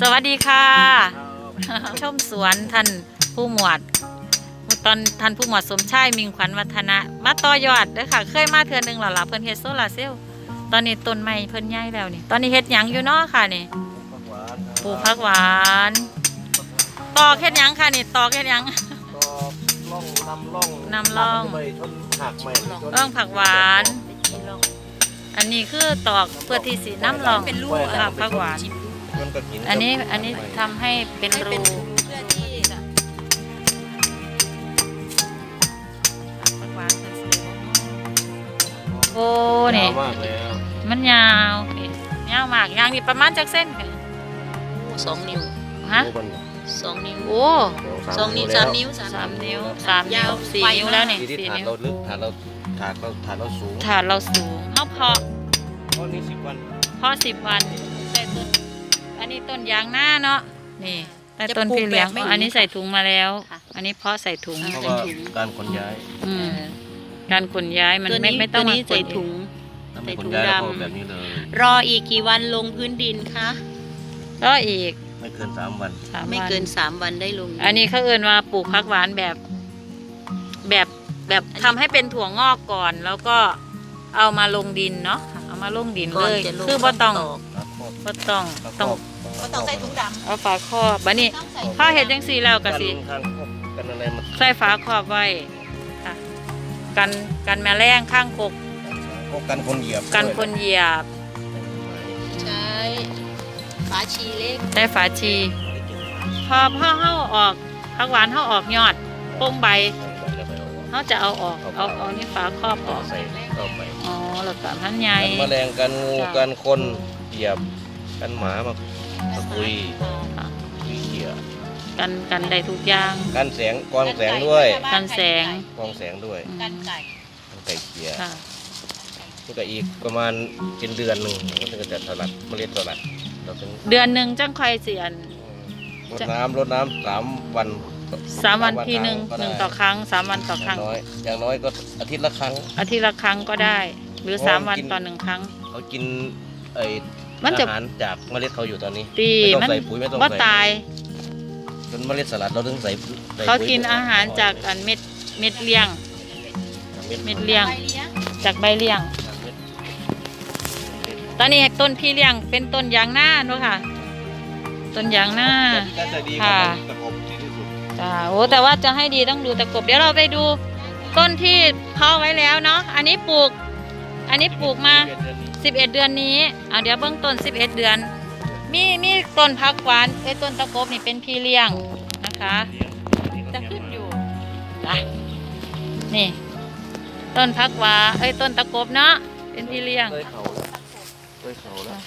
สวัสดีค่ะ ชมสวนท่านผู้หมวด ตอนท่านผู้หมวดสมชายมิงขวัญวัฒนะ มาต่อยอดเด้อค่ะ เคยมาเทือหนึงแล้วล่ะเพิ่นเฮ็ดโซลาร์เซลล์ตอนนี้ต้นไม้เพิ่นใหญ่แล้วนี่ ตอนนี้เฮ็ดหยังอยู่เนาะค่ะนี่ปลูกผักหวานตอกเฮ็ดหยังค่ะนี่ตอกเฮ็ดหยังก็ล่องนำล่องนำร่องไปชนหักใหม่ชนร่องผักหวานอันนี้คือตอกเพื่อที่สีน้ำรองเป็นลูกค่ะผักหวาน ชนกระถิอันนี้อันนี้ทำให้เป็นให้รูเป็นเพื่อที่จะผักหวานเป็นสีโอ้นี่ ยาวมากแล้วมันยาวนี่ยาวมากยางนี่ประมาณจักเส้นค่ะสองนิ้วฮะดูมันสองนิ้วโอ้สองนิ้วสามนิ้วสามนิ้วสามนิ้วสี่นิ้วแล้วนี่ทีที่สี่ฐานนิ้วเราลึกฐานเราฐานเราฐานเราสูงถาดเราสูงเขาเพาะเพราะนี่สิบวัน เพาะสิบวันใส่ต้นอันนี้ ต้นยางหน้าเนาะนี่ใต้ต้นพี่เลี้ยงอันนี้ใส่ถุงมาแล้วอันนี้เพาะใส่ถุงเพราะว่าการขนย้ายอืมการขนย้ายมันตัวไม่นี้ไม่ต้องตัวมานี้ขใส่นถุง ถ้าใส่ไม่ขถุนงย้ายเราดำ ก็แบบนี้เลย รออีกกี่วันลงพื้นดินคะก็อีกไม่เกินสามวันสามไม่วันเกินสามวันได้ลงอันนี้เขาเอินว่าปลูกผักหวานแบบ แบบแบบทำให้เป็นถั่วงอกก่อน แล้วก็เอามาลงดินเนาะเอามาลงดินก่เลอนย จะลงคือบ่ต้องตอกครั บครอบบ่ต้องครับต้องก็ต้องใส่ถุงดเอาฝาครอบบัดนี้ถ้าเห็ดจังซี่แล้วก็กันสิข้างครอบกันอะไรมันใส่ฝาครอบไว้ค่ะกันกันแมลงข้างกกก็กันคนเหยียบกันด้วยคนเหยียบำใช้ฝาชีเล็กได้ฝาชี พอพ่อเฮาออกผักหวานเฮาออกยอดโป้งใบเฮาจะเอาออกเอาเอานี่ฝาครอบออกใส่เข้าไปอ๋อแล้วก็พันใหญ่กันแมลงกันงูจ้ะกันคนเหยียบ กันหมามามาคุยค่ะคุยเขี่ยกันกันได้ทุกอย่างกันแสงกรองแสงด้วยกันแสงกรองแสงด้วยอืมกันไก่กันไก่เขี่ยค่ะนี่ก็อีกประมาณเป็นเดือนหนึ่งก็ถึงจะสลัดเมล็ดสลัดเราถึงเดือนหนึ่งจังค่อยเสียนรดน้ำรดน้ำสามวันสามวันทีหนึ่งก็หได้นึ่งต่อครั้งสามวันต่อครั้งย่างน้อยอย่างน้อยก็อาทิตย์ละครั้ง อาทิตย์ละครั้งก็ได้ หรือเพราะสามมัวันนกินต่อหนึ่งครั้งเขากินไอ้ มันจะอาหารจากเมล็ดเขาอยู่ตอนนี้ตีไม่ต้องมันใส่ปุ๋ยไม่ต้องบ่ใส่ตาย จนเมล็ดสลัดเราถึงใส่ใส่เขาปุ๋ยกินอาหารจากอันเม็ดเม็ดเลี้ยง เม็ดเม็ดเลี้ยงใบเลี้ยงจากใบเลี้ยงตอนนี้ต้นพี่เลี้ยงเป็นต้นยางหน้าเนอะค่ะ ต้นยางหน้า น่าจะดีกค่ะว่าตะกบที่สุดจ้าโอ้แต่ว่าจะให้ดีต้องดูตะกบเดี๋ยวเราไปดูต้นที่เพาะไว้แล้วเนาะอันนี้ปลูก อันนี้ปลูกมา 11 เดือนนี้เอาเดี๋ยวเบื้องต้น 11 เดือน มีมีต้นพักหวานเอ้ยต้นตะกบนี่เป็นพี่เลี้ยงนะคะจะขึ้นอยู่จ้ะนี่ ต้นพักหวาเอ้ยต้นตะกบเนาะเป็นพี่เลี้ยงเลยเขาแล้วเลยเขาแล้ว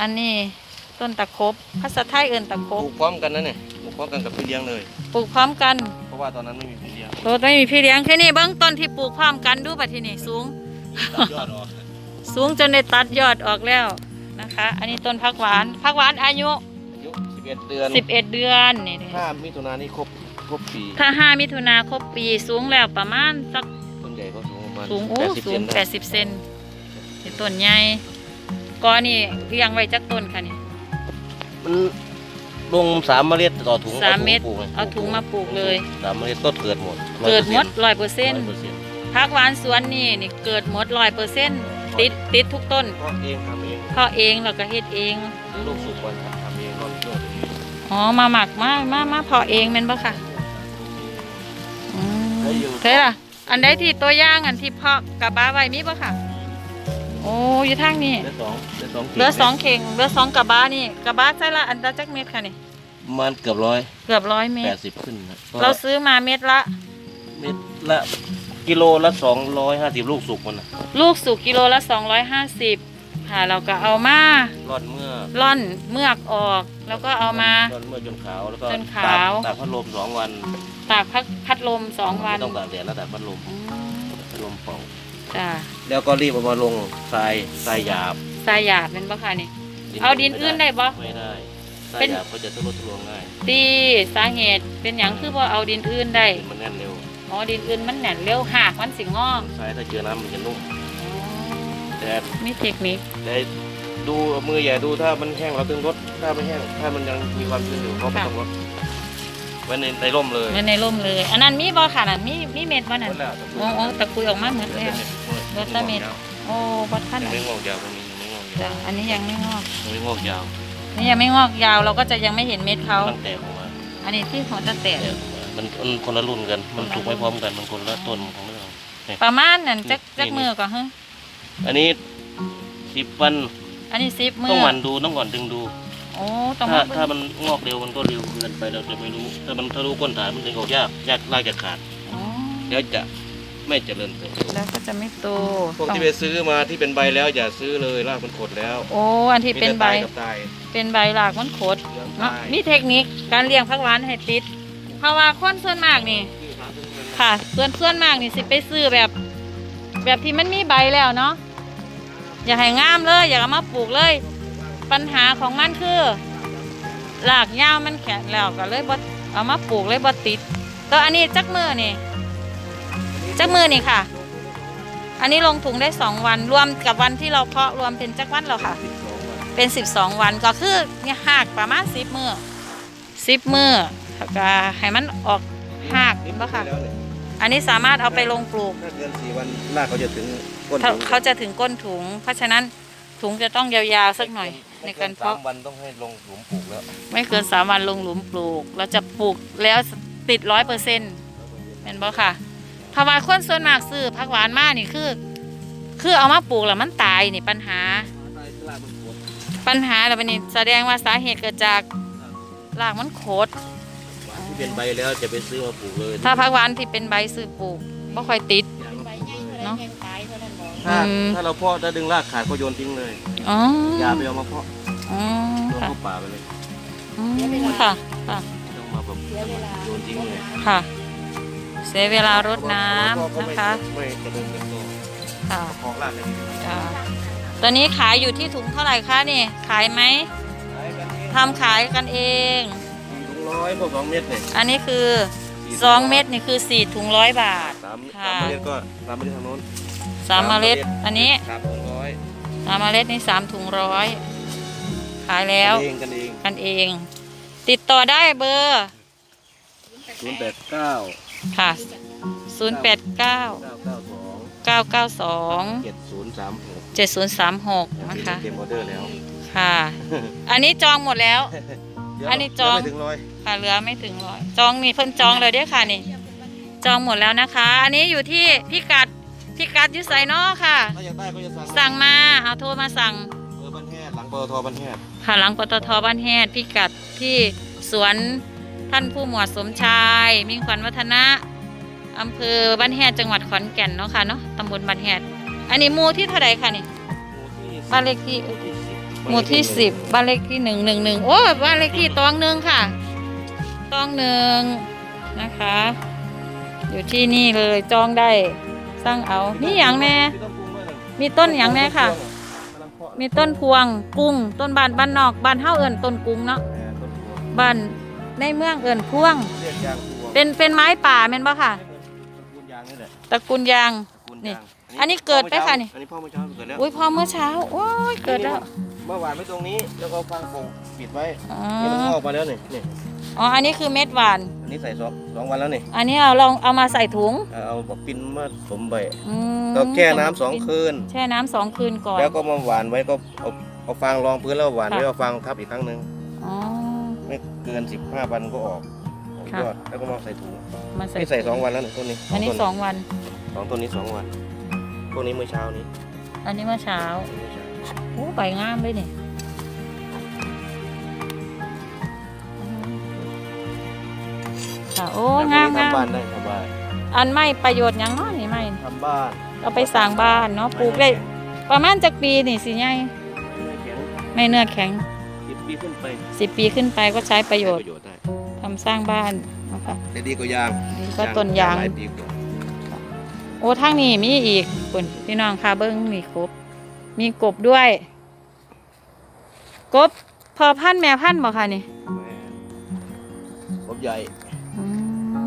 อันนี้ต้นตะคบภาษาไทยเอิ้นตะคปลูบกพร้อมกันนะเนี่ยปลูกพร้อมกันกับพี่เลี้ยงเลย ปลูกพร้อมกัน เพราะว่าตอนนั้นไม่มีพี่เลี้ยงโตไม่มีพี่เลี้ยงแค่นี้เบื้องต้นที่ปลูกพร้อมกันดูบัดที่นี่สูง ตัดยอดออก สูงจนได้ตัดยอดออกแล้วนะคะ อันนี้ต้นพักหวานพักหวานอายุอายุ11 เดือน11 เดือนนี่ถ้ามิถุนายนนี่ครบครบปีถ้าห้ามิถุนาครบปีสูงแล้วประมาณสักต้นใหญ่เขาสูงประมาณสูงโอ้80สูงเซนได้80เซนเป็นต้นใหญ่กอนี่เรียงไว้จักต้นค่ะนี่มันลงสามเมล็ดต่อถุงสามเม็ดปลูกไงเอาถุงมาปลูกเลยสามเมล็ดก็เกิดหมด เกิดหมดร้อยเปอร์เซ็นต์100%พักหวานสวนนี่นี่เกิดหมดร้อยเปอร์เซ็นต์ ติดติดทุกต้นเพราะเองทำเองเพาะเองแล้วก็เฮ็ดเองลูกสุกวันทำเองก็เลือกเองอ๋อมาหมักมามามาเพาะเองแม่นปะค่ะอืมใช่ล่ะ อันใดที่ตัวอย่างอันที่เพาะกะบ้าไว้มีปะค่ะ โอ้อยู่ทางนี้เหลือสองเหลือสองเหลือสองเข่งเหลือสองกะบ้านี่กะบ้าใช่ละอันละจักเม็ดค่ะนี่ประมันเกือบร้อยเกือบร้อยเม็แปดดสิบขึ้นนะก็เราซื้อมาเม็ดละ เม็ดละ กิโลละสองร้อยห้าสิบลูกสุกมันนะลูกสุกกิโลละสองร้อยห้าสิบค่ะ เราก็เอามาร่อนเมื่อล่อนเมือกออก แล้วก็เอามา ร่อนเมื่อจนขาวแล้วก็จนขาวตากตากพัดลมสองวันตากพักพัดลมสองวันไม่ต้องตากแดดแล้วตากพัดลมอืมพัดลมเป่าจ้าแล้วก็รีบเอามาลงทรายทรายหยาบทรายหยาบเป็นปะค่ะนี่ เอาดินอื่นได้ปะไม่ได้ทราเป็ยนหยาบก็จะทุรนทุรนง่ายตีสาเหตุเป็นอย่างคือว่าเอาดินอื่นได้มันแน่นเร็ว อ๋อดินอื่นมันแหน่นเร็วหากมันสิงอกทรายถ้าเจอน้ำมันจะนุ่มอ๋อแต่มีเทคนิคแต่ดูมือใหญ่ดูถ้ามันแห้งเราถึงรดถ้าไม่แห้งถ้ามันยังมีความชื้นอยู่ก็ไม่ต้องรดไว้ในในร่มเลยไว้ในร่มเลย อันนั้นมีบ่ค่ะนั่นมีมีเม็ดบ่นั่นหมดแล้วโอ้โอ้ตะกุยออกมาหมดแล้วเบิดแต่เม็ดโอ้บ่ทันยังอันไม่งอกยาวตรงนี้ยังไม่งอกยาจ้ะวอันนี้ยังไม่งอกยังไม่งอกยาวนี่ยังไม่งอกยาวเราก็จะยังไม่เห็นเม็ดเขามันแตกออกมาอันนี้ที่หัวจะแตกแตกออก มามันมันคนละรุ่นกัน มันถูกไม่พร้อมกัน มันคนละต้นของเราประมาณนั่นจักนี่จักมือก่อนฮะอันนี้สิบวันอันนี้ซิปมืต้อองหมันดูต้องก่อนดึงดู โอ้ต้องถ้ามาถ้ามันงอกเร็วมันก็เร็วเกินไปเราจะไม่รู้ ถ้ามันทะลุก้นฐานมันดึงออกยากยากลากจะขาดอ๋อเดี๋ยวจะไม่เจริญเติบโตแล้วก็จะไม่โตพวกต้องที่ไปซื้อมาที่เป็นใบแล้วอย่าซื้อเลยรากมันขดแล้วโอ้อันที่เป็นใบมีแต่ตายกับตายเป็นใบหลากมันขดเหลืองเนาะตายมีเทคนิคการเลี้ยงผักหวานให้ติด เพราะว่าคนส่วนมากนี่ค่ะส่วนส่วนมากนี่สิไปซื้อแบบ แบบที่มันมีใบแล้วเนาะอย่าให้งามเลย อย่าเอามาปลูกเลย ปัญหาของมันคือหลากยาวมันแข็งแล้วก็เลยบ่เอามาปลูกเลยบ่ติดตัวอันนี้จักมือนี่จักมือนี่ค่ะ อันนี้ลงถุงได้สองวันรวมกับวันที่เราเพาะรวมเป็นจักวันแล้วค่ะ เป็นสิบสองวันก็คือเนี่ยหากประมาณสิบมือสิบมือ แล้วก็ให้มันออกหากเห็นปะค่ะ อันนี้สามารถเอาไปลงปลูก ถ้าเกินสี่วันรากเขาจะถึงก้นเขาถุงเขาจะถึงก้นถุง เพราะฉะนั้นถุงจะต้องยาวๆสักหน่อย ในไม่เกิการนเพาะ สามวันต้องให้ลงหลุมปลูกแล้วไม่เกินสามวันลงหลุมปลูก เราจะปลูกแล้วติดร้อยเปอร์เซ็นต์เป็นบ่ค่ะเพราะว่าคนส่วนมากซื้อผักหวานมากนี่คือ คือเอามาปลูกแล้วมันตายนี่ปัญหา ปัญหาแล้วบัดนี้แสดงว่าสาเหตุเกิดจากรากมันโคตรที่ เป็นใบแล้วจะไปซื้อมาปลูกเลยถ้าผักหวานที่เป็นใบซื้อปลูกไม่ค่อยติดเนาะถ้าอืม ถ้าเราเพาะถ้าดึงรากขาดก็โยนทิ้งเลยอ๋ออย่าไปเอามาเพาะอ๋อโยนค่ะเข้าป่าไปเลยอืมค่ะค่ะไม่ต้องมาแบบโยนทิ้งเลยค่ะ เสียเวลารดน้ำนะคะไม่เจริญเติบโตค่ะของรากให้ดีจ้าตอนนี้ขายอยู่ที่ถุงเท่าไหร่คะนี่ขายไหมขายกันนี้ทำขายกันเองถุง ร้อยพวกสองเม็ดเนี่ยอันนี้คือสองเม็ดนี่คือสี่ถุงร้อยบาทสามค่ะสามเม็ดก็สามเม็ดทางโน้นสามเมล็ดอันนี้สามถุงร้อยสามเมล็ดนี่สามถุงร้อยขายแล้วกันเองกันเองกันเอง ติดต่อได้เบอร์ศูนย์แปดเก้าค่ะ0 8 9เก้าเก้าสอง9 9 2เจ็ดศูนย์สามหก7 0 3 6นะคะเต็มออเดอร์แล้วค่ะ อันนี้จองหมดแล้ว อันนี้จองเดี๋ยวไม่ถึงร้อยค่ะเหลือไม่ถึงร้อยจองนี่เพิ่นจองเลยเด้อค่ะนี่ จองหมดแล้วนะคะ อันนี้อยู่ที่พิกัดพิกัดอยุไซนอค่ะ ถ้าอยากได้ก็จะสั่งสั่งมาเอาโทรมาสั่งเบอร์บ้านแฮดหลังเบอร์โทรบ้านแฮดค่ะหลังปตทบ้านแฮดพิกัดที่สวนท่านผู้หมวดสมชาย มิ่งขวัญวัฒนะอำเภอบ้านแฮดจังหวัดขอนแก่นเนาะค่ะเนาะตำบลบ้านแฮดอันนี้หมู่ที่เท่าไหร่ค่ะนี่บ้านเลขที่ หมู่ที่สิบบ้านเลขที่หนึ่งหนึ่งหนึ่งโอ้บ้านเลขที่ตองหนึ่งค่ะตองหนึ่งนะคะ อยู่ที่นี่เลยจองได้สร้างเอานี่อย่างแน่มีต้นอย่างแน่ค่ะ มีต้นพวงกุ้งต้นบานบ้านนอกบ้านเฮาเอิญต้นกุ้งเนาะบ้านในเมืองเอิญพวงเรียกยางพวง เป็นเป็นไม้ป่าแม่นบ่ค่ะปูนยางนี่แหละตระกูลยางปูนนี่ยางอันนี้เกิดไหมคะนี่อันนี้พ่อเมื่อเช้าเกิดแล้วอุ้ยพอเมื่อเช้าโอ้ยเกิดแล้ว เมื่อวานไว้ตรงนี้ แล้วก็ฟางโป่งปิดไว้อ๋อนี่มันงอกมาแล้วนี่นี่อ๋ออันนี้คือเม็ดหวาน อันนี้ใส่สองสองวันแล้วนี่อันนี้เราลองเอามาใส่ถุงเอาเอาบอกปินมาสมใบอืมเราแช่น้ำสองคืน แช่น้ำสองคืนก่อน แล้วก็มาหวานไว้ก็เอาเอาฟางรองพื้นแล้วหวานไว้ค่ะ เอาฟางทับอีกครั้งหนึ่งอ๋อ ไม่เกินสิบห้าวันก็ออกออกค่ะ ยอดแล้วก็มาใส่ถุงมาใส่นี่ใส่สองวันแล้วนี่ต้นนี้อันนี้ต้สองวัน สองต้นนี้สองวันพวกนี้เมื่อเช้านี้อันนี้เมื่อเช้า เมื่อเช้าโอ้ใบงามเลยนี่ค่ะโอ้งามแล้วงามทำบ้านได้ทำบ้านอันไม่ประโยชน์หยังเนาะนี่ไม่ทำบ้านเอาไปสร้างบ้านเนาะปลูกได้ประมาณจักปีนี่สิใหญ่เขียนไม่เนื้อแข็งสิบปีขึ้นไปสิบปีขึ้นไปก็ใช้ประโยชน์ประโยชน์ได้ทำสร้างบ้านนะคะแต่ดีกว่ายางดีก็ต้นยางหลายปีกว่าโอ้ทางนี้มีอีกคุณพี่น้องค่ะเบิ้งมีครบ มีกบด้วย กบพอพันธุ์แม่พันธุ์บ่ค่ะนี่แม่ครบใหญ่อื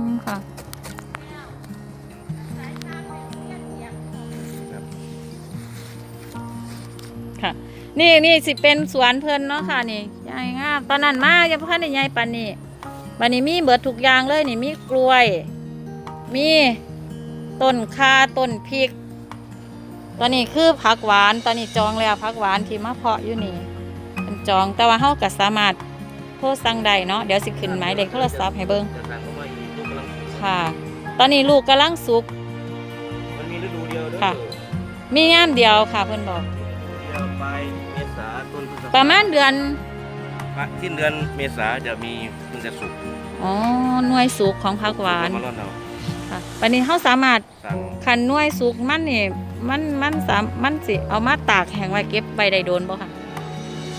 มค่ะ ค่ะ นี่นี่สิเป็นสวนเพิ่นเนาะค่ะนี่ใหญ่งามตอนนั้นมายังพันได้ใหญ่ปานนี้บัดนี้มีเบิดทุกอย่างเลยนี่มีกล้วย มีต้นคาต้นพริก ตอนนี้คือผักหวาน ตอนนี้จองแล้วผักหวานที่มาเพาะอยู่นี่เป็น จอง แต่ว่าเฮาก็สามารถโทรสั่งได้เนาะเดี๋ยวสิขึ้นหมายเลขโทรศัพท์ให้เบิ่งจะสั่งเข้ามาอีกลูกกำลังค่ะ ตอนนี้ลูกกำลังสุกมันมีฤดูเดียวเด้อค่ะ มีงามเดียวค่ะเพิ่นบอกฤดูเดียวปลายเมษาต้นพฤษภาประมาณเดือน สิ้นเดือนเมษาจะมีเพิ่งจะสุกอ๋อหน่วยสุกของผักหวานเอมาร่อนเอาค่ะวันนี้เขาสามารถสั่งคันหน่วยสุกมันนี่มันมันสามมันสิเอามาตากแห้งไว้เก็บใบได้โดนบ่ค่ะ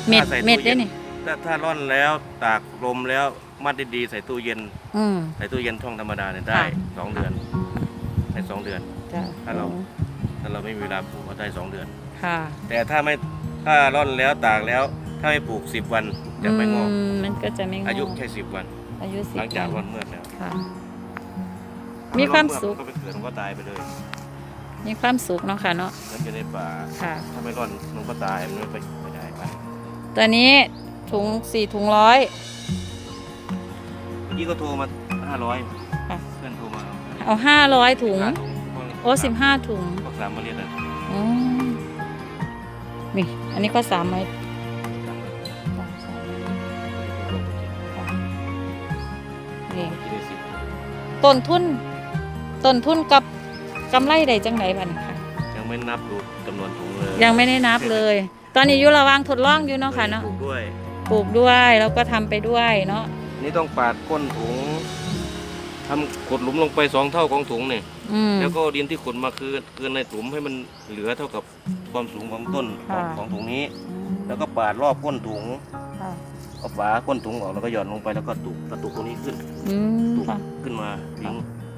เม็ดถ้าใส่เม็ดตู้เด้ย็นนี่ถ้าถ้าร่อนแล้วตากลมแล้วมัดดีๆใส่ตู้เย็น อืม ใส่ตู้เย็นช่องธรรมดาเนี่ยได้ค่ะ สองเดือนได้สองเดือน จ้ะถ้าเรา ถ้าเราไม่มีเวลาปลูกก็ได้สองเดือน ค่ะแต่ถ้าไม่ถ้าร่อนแล้วตากแล้ว ถ้าไม่ปลูกสิบวันจะไม่งอกอืมมันก็จะไม่งอกอายุแค่สิบวัน อายุสิบหลังจากร่วัอนนเมื่อแล้วค่ะ มีความสุขก็ไปเกิดมันก็ตายไปเลยมีความสุขเนาะค่ะเนาะมันอยู่ในป่า ค่ะ ถ้าไม่ร่อนมันก็ตายมันไม่ไปไม่ได้ไป ตัวนี้ถุงสี่ถุงร้อยเมื่อกี้ก็โทรมาห้าร้อยค่ะเพื่อนโทรมาเอาห้าร้อยถุงห้าโอ้สิบห้าถุงพวกสามมาเรียนอะอืมนี่อันนี้ก็สามไม้นี่กินได้สิบต้นทุนต้นทุนกับกำไรได้จังไหนบ้างค่ะยัง ไม่นับดูจำนวนถุงเลยยังไม่ได้นับเลย ตอนนี้อยู่ระหว่างทดลองอยู่เนาะค่ะเนาะปลูกด้วย ปลูกด้วยแล้วก็ทำไปด้วยเนาะนี่ต้องปาดก้นถุงทำขุดหลุมลงไปสองเท่าของถุงเนี่ยอืม แล้วก็เอาดินที่ขุดมาคือคือในหลุมให้มันเหลือเท่ากับความสูงของต้นของค่ะของถุงนี้ แล้วก็ปาดรอบก้นถุงค่ะเอาฝาก้นถุงออกแล้วก็หย่อนลงไปแล้วก็ตุกกระตุกตรงนี้ขึ้น อืมตุกค่ะขึ้นมาทิ้ง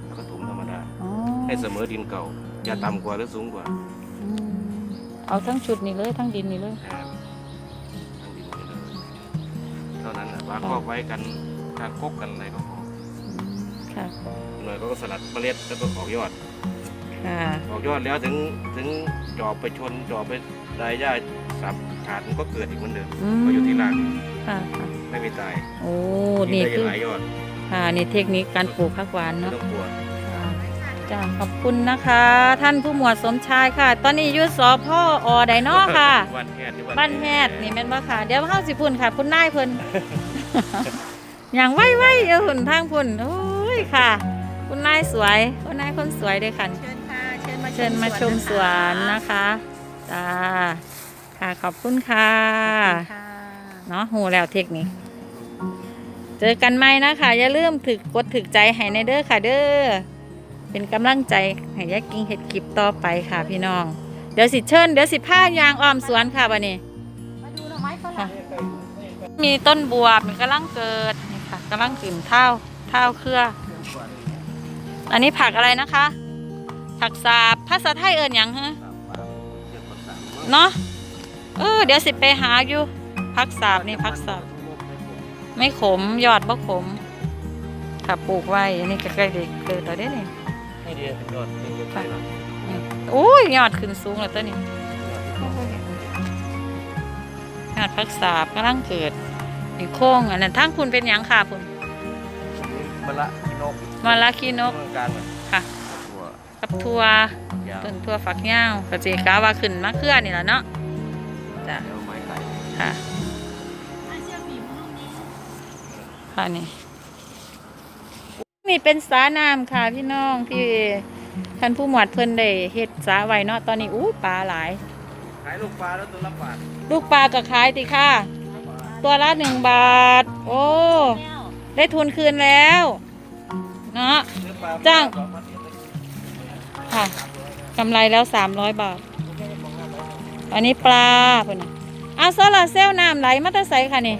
แล้วก็ถมธรรมดา อ๋อให้เสมอดินเก่า อย่าต่ำกว่าหรือสูงกว่าอืมเอาทั้งชุดนี่เลยทั้งดินนี่เลยนะครับทั้งดินไปเลยเท่านั้นนะวางครอบไว้กันทางคกกันอะไรก็พออืมค่ะ หน่อยก็สลัดเมล็ดแล้วก็ออกยอด ค่ะ ออกยอดแล้วถึงถึงจอบไปชนจอบไปรายย่าสับขาดมันก็เกิดอีกเหมือนเดิมอืม ก็อยู่ที่รากค่ะค่ะไม่มีตายโอ้ มีนี่ได้คือหลายยอดค่ะ นี่เทคนิคการปลูกผักหวานไม่เนาะ ต้องกลัว จ้าขอบคุณนะคะ ท่านผู้หมวดสมชายค่ะ ตอนนี้อยู่สพอไดเนอค่ะ บ้านแฮดบ้านแฮดนี่แม่นบ่ค่ะ เดี๋ยวเข้าสิพุ่นค่ะ พุ่นนายเพิ่น อย่างไว้ไว้เดี๋ยวหุ่นทางพุ่นโอ้ยค่ะ คุณนายสวยคุณนายคนสวยเลยค่ะ เชิญค่ะ เชิญมาเชิญมาชมสวนนะคะจ้าค่ะขอบคุณค่ะค่ะเนาะหูแล้วเทคนิคเจอกันใหม่นะคะ อย่าลืมถึกกดถึกใจให้ในเด้อค่ะเด้อ เป็นกำลังใจให้ยายกิ้งเห็ดคลิปต่อไปค่ะพี่น้อง เดี๋ยวสิเชิญเดี๋ยวสิผ้ายางอ้อมสวนค่ะวันนี้มาดูหน่อไม้ฝรั่งมีต้นบัวมันกำลังเกิดนี่ค่ะกำลังขึ้นเท้าเท้าเครือ อันนี้ผักอะไรนะคะ ผักสาบภาษาไทยเอิญยังฮะเนาะเออเดี๋ยวสิไปหาอยู่ผักสาบนี่ผักสาบไม่ขมยอดบ่ขมค่ะปลูกไว้อันนี้ใกล้ๆเด็กเกิดแล้วเด้นี่ให้เดียวเป็นยอดเป็นยอดไปหลังโอ้ยยอดขึ้นสูงแล้วตัวนี้ยอดพักษาบกำลังเกิดอีกโค้งอันนั้นทั้งคุณเป็นหยังค่ะคุณมะละกินกมาลาคีนกเมืองกลางเลยค่ะ ตัวกับทัว ยาวต้นทัวฝักยาวกระเจกาว่าขึ้นมาเคลื่อนี่แหละเนาะจ้ะ เดี๋ยวไม้ไก่ ค่ะ ค่ะนี่ นี่เป็นสาน้ำค่ะพี่น้องที่ท่านผู้หมวดเพิ่นได้เฮ็ดสาไว้เนาะตอนนี้อู้ปลาหลาย ขายลูกปลาแล้วตัวละบาทลูกปลาก็ขายติค่ะ ตัวละหนึ่งบาท โอ้ ได้ทุนคืนแล้ว เนาะ ซื้อปลาจ้าง สองพันเอ็ดเลยค่ะกำไรแล้วสามร้อยบาท อันนี้ปลาเพิ่นน่ะอ้าวโซลาร์เซลล์น้ำไหลมาแตะใสค่ะนี่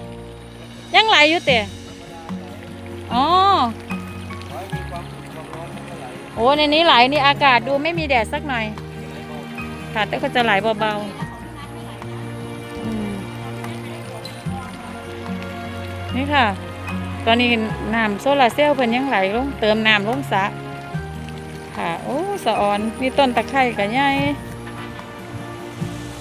ยังไหลอยู่เตะอ๋อ โอ้ในนี้ไหลนี่อากาศดูไม่มีแดดสักหน่อยค่ะแต่ก็จะไหลเบาๆนี่ค่ะ ตอนนี้น้ำโซลาร์เซลล์เพิ่นยังไหลลงเติมน้ำลงสระค่ะ โอ้สะออนมีต้นตะไคร้กันใหญ่